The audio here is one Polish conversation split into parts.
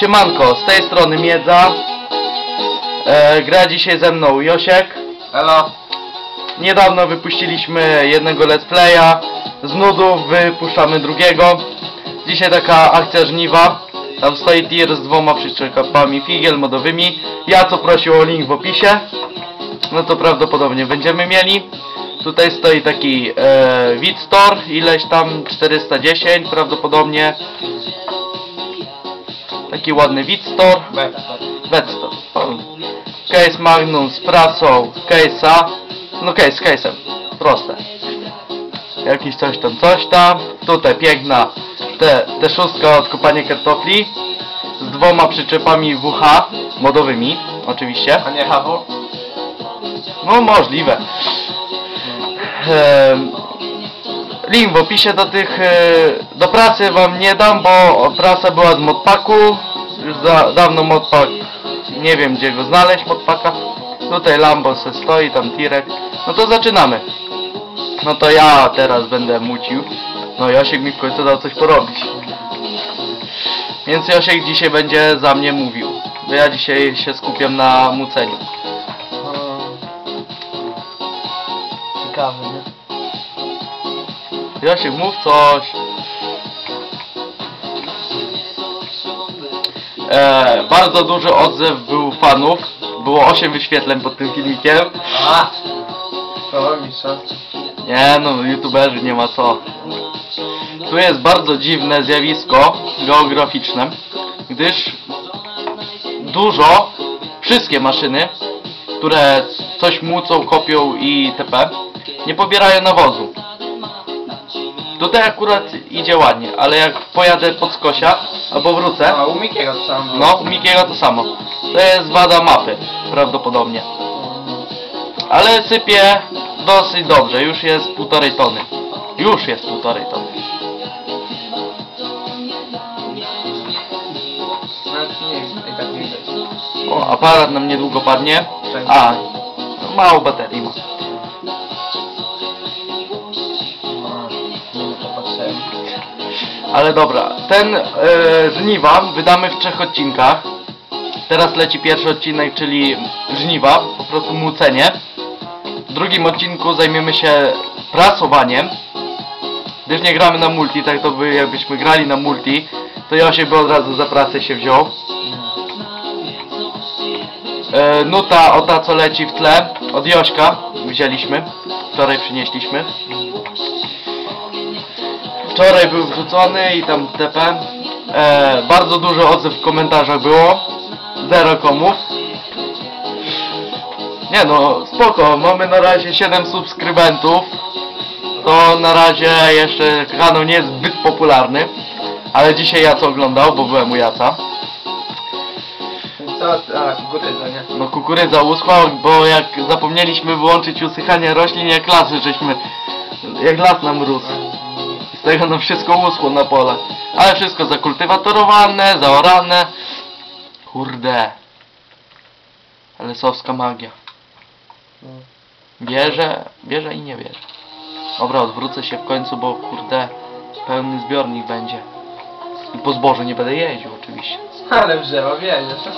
Siemanko, z tej strony Miedza. E, gra dzisiaj ze mną Josiek. Elo. Niedawno wypuściliśmy jednego let's playa. Z nudów wypuszczamy drugiego. Dzisiaj taka akcja żniwa. Tam stoi tier z dwoma przyczepami figiel modowymi. Ja co prosił o link w opisie. No to prawdopodobnie będziemy mieli. Tutaj stoi taki e, ileś tam 410 prawdopodobnie. Taki ładny Wit Store. Wetstone. Case Magnum z prasą case'a. No case z case'em. Proste. Jakiś coś tam, coś tam. Tutaj piękna te, te szóstka od kopania kartofli. Z dwoma przyczepami WH modowymi. Oczywiście. A nie Hawo? No możliwe. Ehm, link w opisie do tych e, do pracy wam nie dam, bo prasa była z modpaku. Już za, dawno modpak nie wiem gdzie go znaleźć modpaka. Tutaj Lambo se stoi, tam tirek. No to zaczynamy. No to ja teraz będę mucił. No Josiek mi w końcu dał coś porobić. Więc Josiek dzisiaj będzie za mnie mówił. Bo ja dzisiaj się skupiam na muceniu. Ciekawy, nie? Jasiek, mów coś. E, bardzo duży odzew był fanów. Było 8 wyświetleń pod tym filmikiem. A! To mistrza. Nie no, youtuberzy nie ma co. Tu jest bardzo dziwne zjawisko geograficzne, gdyż dużo, wszystkie maszyny, które coś mucą, kopią i itp. nie pobierają nawozu. Tutaj akurat idzie ładnie, ale jak pojadę pod skosia albo wrócę, A u Mikiego to samo no u Mikiego to samo. To jest wada mapy, prawdopodobnie. Ale sypie dosyć dobrze, już jest półtorej tony. Już jest półtorej tony. I tak. O, aparat nam niedługo padnie. A, no, mało baterii ma. Ale dobra, ten e, żniwa wydamy w trzech odcinkach. Teraz leci pierwszy odcinek, czyli żniwa, po prostu mucenie. W drugim odcinku zajmiemy się prasowaniem. Gdyż nie gramy na multi, tak to by jakbyśmy grali na multi, to Josiek by od razu za pracę się wziął. E, nuta o ta co leci w tle od Jośka wzięliśmy. Wczoraj przynieśliśmy. Wczoraj był wrzucony i tam TP. E, bardzo dużo odzew w komentarzach było. Zero komów. Nie no, spoko, mamy na razie 7 subskrybentów. To na razie jeszcze kanał nie jest zbyt popularny. Ale dzisiaj Jac oglądał, bo byłem u Jaca. Co? A, kukurydza, nie? No kukurydza uschła, bo jak zapomnieliśmy wyłączyć usychanie roślin, jak lasy żeśmy... Jak las nam rósł. Z tego no wszystko uschło na pole. Ale wszystko zakultywatorowane, zaorane. Kurde. Ale sowska magia. Bierze, bierze i nie bierze. Dobra, odwrócę się w końcu, bo kurde, pełny zbiornik będzie. I po zboże nie będę jeździł oczywiście. Ale drzewo wiedziesz.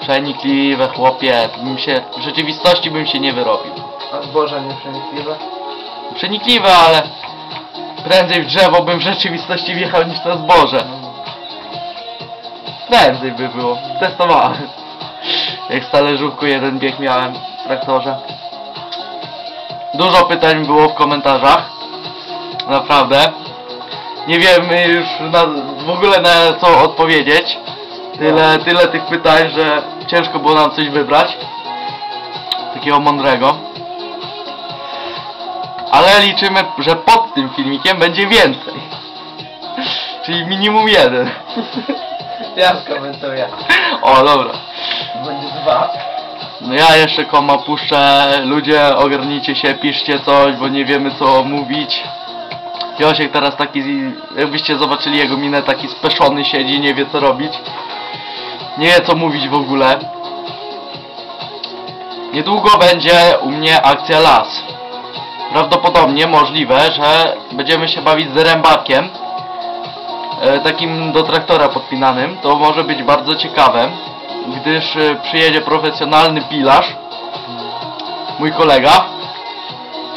Przenikliwe chłopie, bym się, w rzeczywistości bym się nie wyrobił. A zboże nieprzenikliwe. Przenikliwe, ale prędzej w drzewo bym w rzeczywistości wjechał niż na zboże. Prędzej by było. Testowałem. Jak z talerzówką jeden bieg miałem w traktorze. Dużo pytań było w komentarzach. Naprawdę. Nie wiem już na, w ogóle na co odpowiedzieć. Tyle, tyle tych pytań, że ciężko było nam coś wybrać. Takiego mądrego. Ale liczymy, że pod tym filmikiem będzie więcej. Czyli minimum jeden. Ja skomentuję. O, dobra. Będzie dwa. No ja jeszcze koma puszczę. Ludzie, ogarnijcie się, piszcie coś, bo nie wiemy co mówić. Josiek teraz taki, jakbyście zobaczyli jego minę, taki speszony siedzi, nie wie co robić. Nie wie co mówić w ogóle. Niedługo będzie u mnie akcja las. Prawdopodobnie możliwe, że będziemy się bawić z rębakiem. e, takim do traktora podpinanym, to może być bardzo ciekawe, gdyż e, przyjedzie profesjonalny pilarz, mój kolega,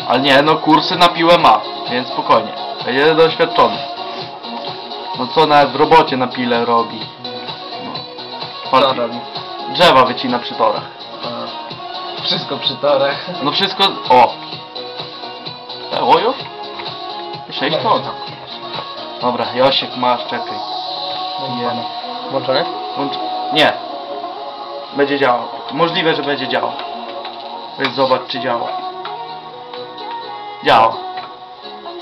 ale nie, no kursy na piłę ma, więc spokojnie, będzie doświadczony. No co nawet w robocie na pile robi. No. Drzewa wycina przy torach. Wszystko przy torach. No wszystko... O! E, o już? 6 ton. Dobra, Josiek masz, czekaj. Nie. Włączony? Włącz... Nie. Będzie działał. Możliwe, że będzie działał. Więc zobacz, czy działa. Działa.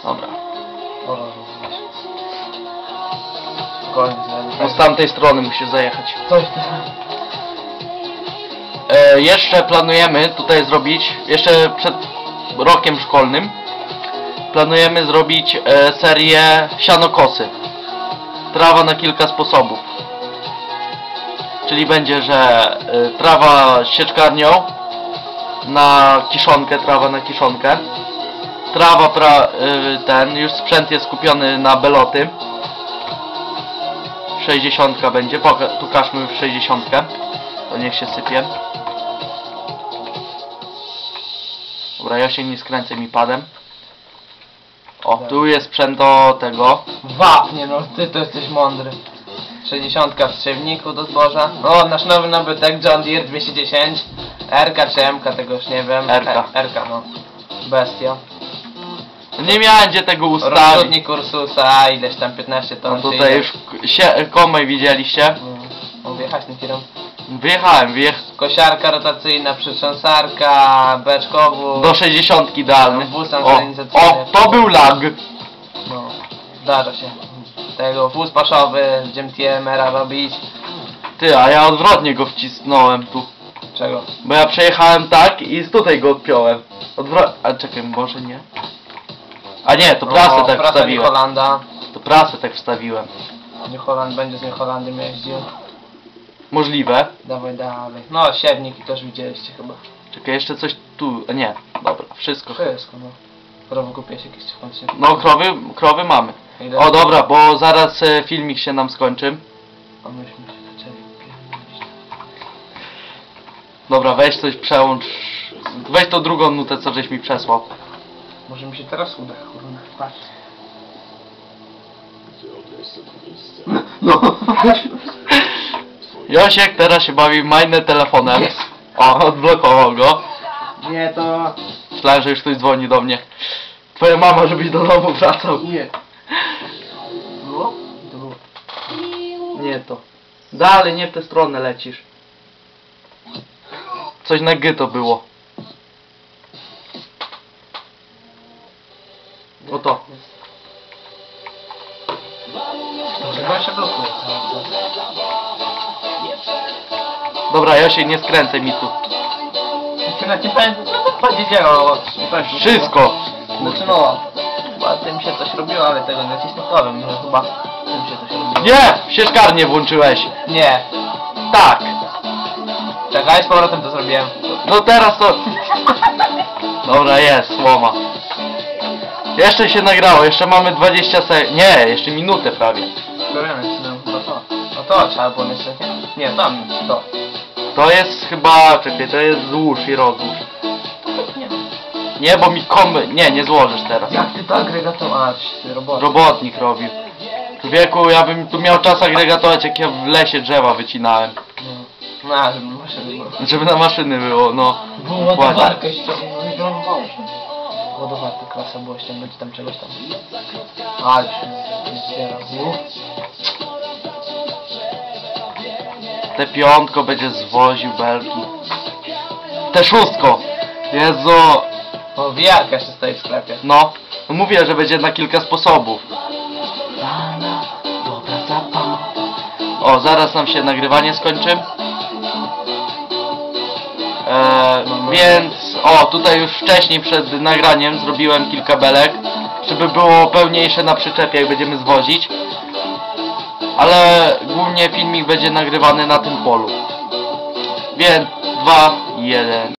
Dobra. No z tamtej strony musisz zajechać. Coś. E, jeszcze planujemy tutaj zrobić, jeszcze przed rokiem szkolnym, planujemy zrobić e, serię sianokosy. Trawa na kilka sposobów. Czyli będzie, że e, trawa sieczkarnią na kiszonkę, trawa na kiszonkę. Trawa pra, e, ten, już sprzęt jest kupiony na beloty. 60 będzie, Poka pokażmy już 60. To niech się sypie. Dobra, ja się nie skręcę mi padem. O, tu jest sprzęt do tego. Wapnie, no ty to jesteś mądry. 60 w strzewniku do zboża. O, nasz nowy nabytek John Deere 210. RK czy MK, tego już nie wiem. RK. E, RK, no. Bestia. Nie miałem gdzie tego ustawić. Rozrzutnik Ursusa, ileś tam 15 ton. No tutaj już się, komaj widzieliście. Mm, wjechać tym tirem. Wyjechałem, wyjech Kosiarka rotacyjna, przytrząsarka, beczkowóz. do 60 idealny. Wóz O, organizacyjny. o, to był lag. No, zdarza się. Tego wóz paszowy, będziemy TMR-a robić. Ty, a ja odwrotnie go wcisnąłem tu. Czego? Bo ja przejechałem tak i z tutaj go odpiąłem. Odwrot... A czekaj, może nie? A nie, to prasę tak prasa wstawiłem. New Hollanda. To prasę tak wstawiłem. New Holland będzie z New Hollandem jeździł. Możliwe. Dawaj dalej. No, siewniki też widzieliście chyba. Czekaj, jeszcze coś tu... a Nie, dobra, wszystko. Wszystko, no. Krowy kupiłeś jakieś w końcu. No, krowy, krowy mamy. Ile? O, dobra, bo zaraz e, filmik się nam skończy. A myśmy się zaczęli pierdolić. Dobra, weź coś przełącz. Weź tą drugą nutę, co żeś mi przesłał. Może mi się teraz uda, kurwa. Patrz. No. Josiek teraz się bawi majne telefonem. O, odblokował go. Nie, to... Myślałem, że już ktoś dzwoni do mnie. Twoja mama, żebyś do domu wracał. Nie. Było? To było. Nie to. Dalej, nie w tę stronę lecisz. Coś na G to było. O Dobra, Josiek, nie skręcaj mi tu. Chyba nie pamiętam, co to działało. Wszystko. No, chyba tym się coś robiło, ale tego nie ci nie powiem, że chyba tym się coś robiło. Nie! Sieczkarnię włączyłeś. Nie. Tak. Czekaj, z powrotem to zrobiłem. No teraz to... Dobra, jest, słoma. Jeszcze się nagrało, jeszcze mamy 20 sekund. Nie, jeszcze minutę prawie. Ci no, no to. No to trzeba było jeszcze, nie? Nie, tam, to. To jest chyba... Czekaj, to jest złóż i rozłóż. Nie. Nie, bo mi komy... Nie, nie złożysz teraz. Jak ty to agregatą, a ty robot. Robotnik robił. Człowieku, ja bym tu miał czas agregatować, jak ja w lesie drzewa wycinałem. No, no, żeby maszyny było. Żeby na maszyny było, no. Było ładowarkę ściągnąć, no Ładowarkę klasa było ściągnąć tam czegoś tam. Ale się zbiera. Te piątko będzie zwoził belki. Te szóstko! Jezu! O, wiarka jeszcze stoi w sklepie. No, mówię, że będzie na kilka sposobów. O, zaraz nam się nagrywanie skończy. Eee, więc, o, tutaj już wcześniej przed nagraniem zrobiłem kilka belek, żeby było pełniejsze na przyczepie, jak będziemy zwozić. Ale głównie filmik będzie nagrywany na tym polu. Więc, dwa, jeden.